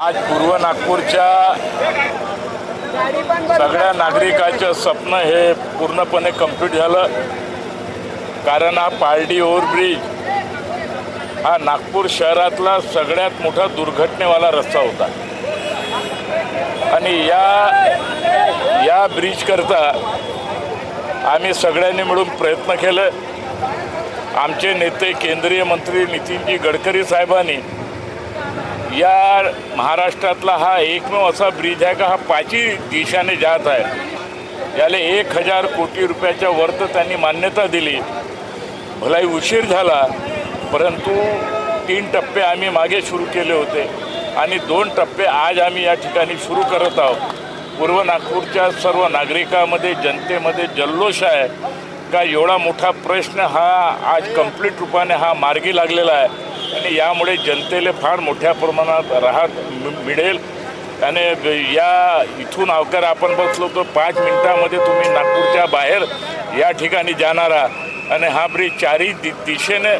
आज पूर्व नागपूरच्या सगळ्या नागरिकांचं स्वप्न हे पूर्णपणे कंप्लीट झालं. कारण हा पारडी ओव्हरब्रिज हा नागपूर शहरातला सगळ्यात मोठा दुर्घटनेवाला रस्ता होता. आणि या या ब्रिजकरता आम्ही सगळ्यांनी मिळून प्रयत्न केले. आमचे नेते केंद्रीय मंत्री नितीनजी गडकरी साहेबांनी या महाराष्ट्रातला हा एकमेव असा ब्रिज आहे का? हा पाचही दिशाने जात आहे. याला एक हजार कोटी रुपयाच्या वरतं त्यांनी मान्यता दिली. भलाही उशीर झाला परंतु तीन टप्पे आम्ही मागे सुरू केले होते आणि दोन टप्पे आज आम्ही या ठिकाणी सुरू करत आहोत. पूर्व नागपूरच्या सर्व नागरिकामध्ये जनतेमध्ये जल्लोष आहे का? एवढा मोठा प्रश्न हा आज कंप्लीट रूपाने हा मार्गी लागलेला आहे. आणि यामुळे जनतेला फार मोठ्या प्रमाणात राहत मि- मिळेल. आणि या इथून अवकर आपण बसलो तर पाच मिनिटामध्ये तुम्ही नागपूरच्या बाहेर या ठिकाणी जाणार आहात. आणि हा ब्रिज चारही दि दिशेने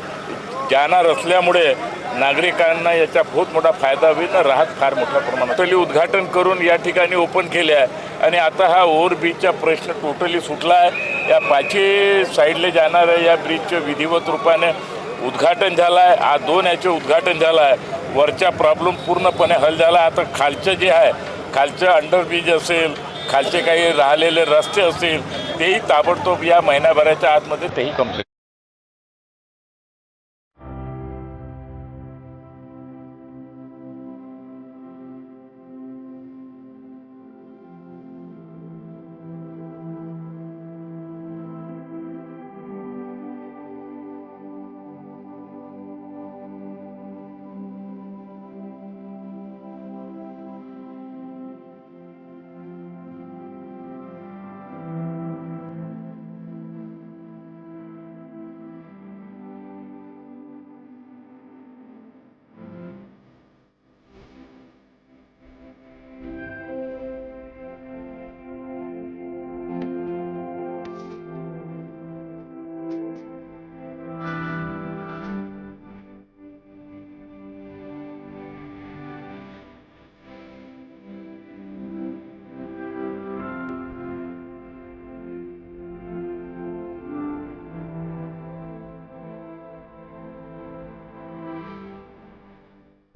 जाणार असल्यामुळे नागरिकांना याचा बहुत मोठा फायदा होईल. आणि राहत फार मोठ्या प्रमाणात. टोटली उद्घाटन करून या ठिकाणी ओपन केले आहे. आणि आता हा ओव्हर ब्रिजचा प्रश्न टोटली सुटला आहे. या पाचही साईडला जाणाऱ्या या ब्रिजचं विधिवत रूपाने उद्घाटन झालं आहे आज दोन याचे उद्घाटन झालं आहे वरच्या प्रॉब्लेम पूर्णपणे हल झाला. आता खालचं जे आहे खालचं अंडरब्रिज असेल खालचे काही राहिलेले रस्ते असतील तेही ताबडतोब या महिन्याभराच्या आतमध्ये तेही कंप्लीट